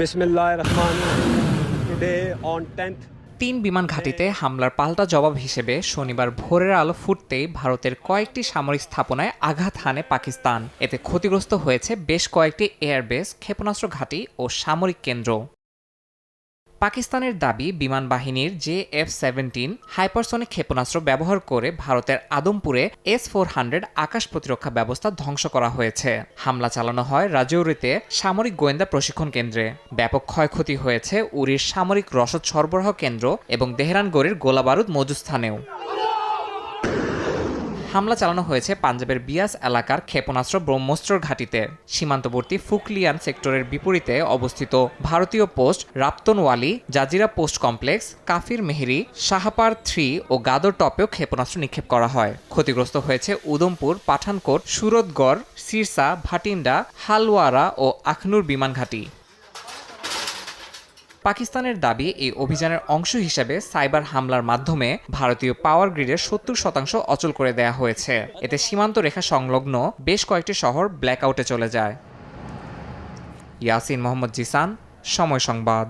Bismillah Rahman Today on 10th তিন বিমান ঘাঁটিতে হামলার পাল্টা জবাব হিসেবে শনিবার ভোরের আলো ফুটতেই ভারতের কয়েকটি সামরিক স্থাপনায় আঘাত হানে পাকিস্তান। এতে ক্ষতিগ্রস্ত হয়েছে বেশ কয়েকটি এয়ারবেস, ক্ষেপণাস্ত্র ঘাঁটি ও সামরিক কেন্দ্র। পাকিস্তানের দাবি, বিমান বাহিনীর জে এফ সেভেন্টিন হাইপারসনিক ক্ষেপণাস্ত্র ব্যবহার করে ভারতের আদমপুরে এস ফোর হান্ড্রেড আকাশ প্রতিরক্ষা ব্যবস্থা ধ্বংস করা হয়েছে। হামলা চালানো হয় রাজৌরিতে সামরিক গোয়েন্দা প্রশিক্ষণ কেন্দ্রে। ব্যাপক ক্ষয়ক্ষতি হয়েছে উরির সামরিক রসদ সরবরাহ কেন্দ্র এবং দেহরানগড়ের গোলাবারুদ মজুস্থানেও হামলা চালানো হয়েছে পাঞ্জাবের বিয়াস এলাকার ক্ষেপণাস্ত্র ব্রহ্মস্ত্রর ঘাঁটিতে। সীমান্তবর্তী ফুকলিয়ান সেক্টরের বিপরীতে অবস্থিত ভারতীয় post Raptanwali, Jazira post complex, Kafir Meheri, Shahapar three ও গাদর টপেও ক্ষেপণাস্ত্র নিক্ষেপ করা হয়। ক্ষতিগ্রস্ত হয়েছে উদমপুর পাঠানকোট, সুরতগড়, সিরসা, ভাটিন্ডা, হালওয়ারা ও আখনুর বিমান ঘাঁটি। পাকিস্তানের দাবি এই অভিযানের অংশ হিসেবে সাইবার হামলার মাধ্যমে ভারতীয় পাওয়ার গ্রিডের সত্তর শতাংশ অচল করে দেয়া হয়েছে। এতে সীমান্ত রেখা সংলগ্ন বেশ কয়েকটি শহর ব্ল্যাকআউটে চলে যায়। ইয়াসিন মোহাম্মদ জিসান, সময় সংবাদ।